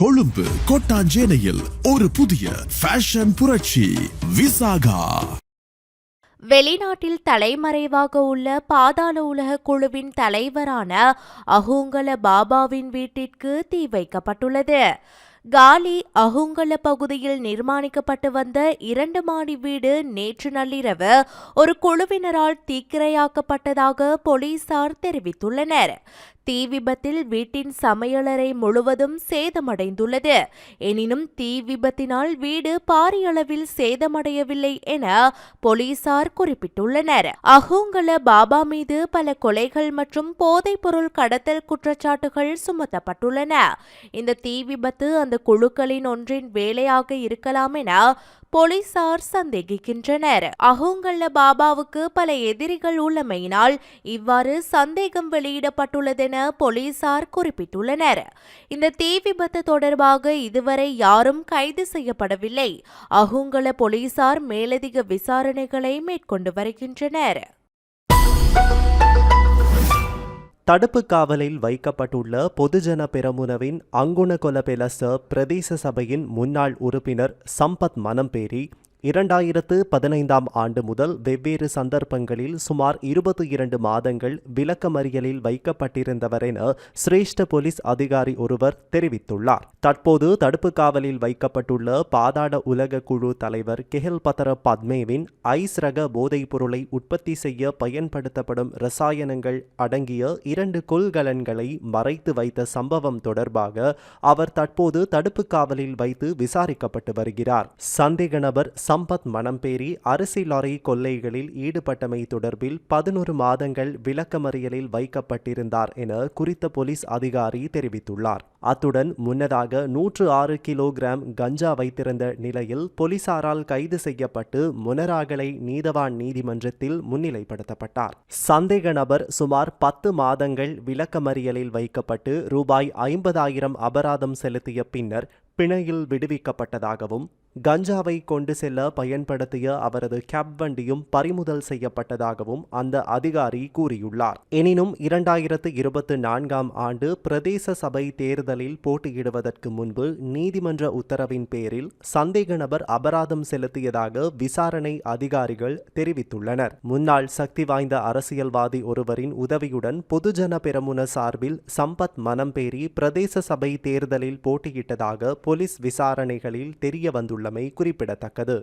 கொழும்பு கோட்டாஞ்சேனையில் ஒரு புதிய ஃபேஷன் புரட்சி விசாகா. வெளிநாட்டில் தலைமறைவாக உள்ள பாதாள உலக குழுவின் தலைவரான அஹூங்கல பாபாவின் வீட்டிற்கு தீ வைக்கப்பட்டுள்ளது. காலி அகுங்கல பகுதியில் நிர்மாணிக்கப்பட்டு வந்த இரண்டு மாடி வீடு நேற்று நள்ளிரவு ஒரு குழுவினரால் தீக்கிரையாக்கப்பட்டதாக போலீசார் தெரிவித்துள்ளனர். தீ விபத்தில் வீட்டின் சமையலறை முழுவதும் சேதமடைந்துள்ளது. எனினும் தீ விபத்தினால் வீடு பாரியளவில் சேதமடையவில்லை என போலீசார் குறிப்பிட்டுள்ளனர். அகோங்கல பாபா மீது பல கொலைகள் மற்றும் போதைப்பொருள் கடத்தல் குற்றச்சாட்டுகள் சுமத்தப்பட்டுள்ளன. இந்த தீ விபத்து அந்த குழுக்களின் ஒன்றின் வேலையாக இருக்கலாம் என போலீசார் சந்தேகிக்கின்றனர். அகோங்கல்ல பாபாவுக்கு பல எதிரிகள் உள்ளமையினால் இவ்வாறு சந்தேகம் வெளியிடப்பட்டுள்ளதென போலீசார் குறிப்பிட்டுள்ளனர். இந்த தீ விபத்து தொடர்பாக இதுவரை யாரும் கைது செய்யப்படவில்லை. அஹோங்கல போலீசார் மேலதிக விசாரணைகளை மேற்கொண்டு வருகின்றனர். தடுப்பு காவலில் வைக்கப்பட்டுள்ள பொதுஜன பெரமுனவின் அங்குணகொல பெலச பிரதேச சபையின் முன்னாள் உறுப்பினர் சம்பத் மனம்பேரி இரண்டாயிரத்து பதினைந்தாம் ஆண்டு முதல் வெவ்வேறு சந்தர்ப்பங்களில் சுமார் இருபத்தி இரண்டு மாதங்கள் விளக்கமறியலில் வைக்கப்பட்டிருந்தவர் என சிரேஷ்ட போலீஸ் அதிகாரி ஒருவர் தெரிவித்துள்ளார். தற்போது தடுப்பு காவலில் வைக்கப்பட்டுள்ள பாதாள உலக குழு தலைவர் கெஹல் பத்தர பத்மேவின் ஐஸ் ரக போதைப் பொருளை உற்பத்தி செய்ய பயன்படுத்தப்படும் ரசாயனங்கள் அடங்கிய இரண்டு கொள்கலன்களை மறைத்து வைத்த சம்பவம் தொடர்பாக அவர் தற்போது தடுப்பு காவலில் வைத்து விசாரிக்கப்பட்டு வருகிறார். சந்தேக நபர் சம்பத் மணம்பேரி அரிசி லாரி கொள்ளைகளில் ஈடுபட்டமை தொடர்பில் பதினொரு மாதங்கள் விளக்கமறியலில் வைக்கப்பட்டிருந்தார் என குறித்த போலீஸ் அதிகாரி தெரிவித்துள்ளார். அத்துடன் முன்னதாக நூற்று ஆறு கிலோகிராம் கஞ்சா வைத்திருந்த நிலையில் போலீசாரால் கைது செய்யப்பட்டு முனராகலை நீதவான் நீதிமன்றத்தில் முன்னிலைப்படுத்தப்பட்டார். சந்தேக நபர் சுமார் பத்து மாதங்கள் விளக்கமறியலில் வைக்கப்பட்டு ரூபாய் ஐம்பதாயிரம் அபராதம் செலுத்திய பின்னர் பிணையில் விடுவிக்கப்பட்டதாகவும் கஞ்சாவை கொண்டு செல்ல பயன்படுத்திய அவரது கேப் வண்டியும் பறிமுதல் செய்யப்பட்டதாகவும் அந்த அதிகாரி கூறியுள்ளார். எனினும் இரண்டாயிரத்து இருபத்தி நான்காம் ஆண்டு பிரதேச சபை தேர்தல் தேர்தலில் போட்டியிடுவதற்கு முன்பு நீதிமன்ற உத்தரவின் பேரில் சந்தேக நபர் அபராதம் செலுத்தியதாக விசாரணை அதிகாரிகள் தெரிவித்துள்ளனர். முன்னாள் சக்தி வாய்ந்த அரசியல்வாதி ஒருவரின் உதவியுடன் பொதுஜன பெரமுன சார்பில் சம்பத் மனம்பேரி பிரதேச சபை தேர்தலில் போட்டியிட்டதாக போலீஸ் விசாரணைகளில் தெரிய வந்துள்ளமை குறிப்பிடத்தக்கது.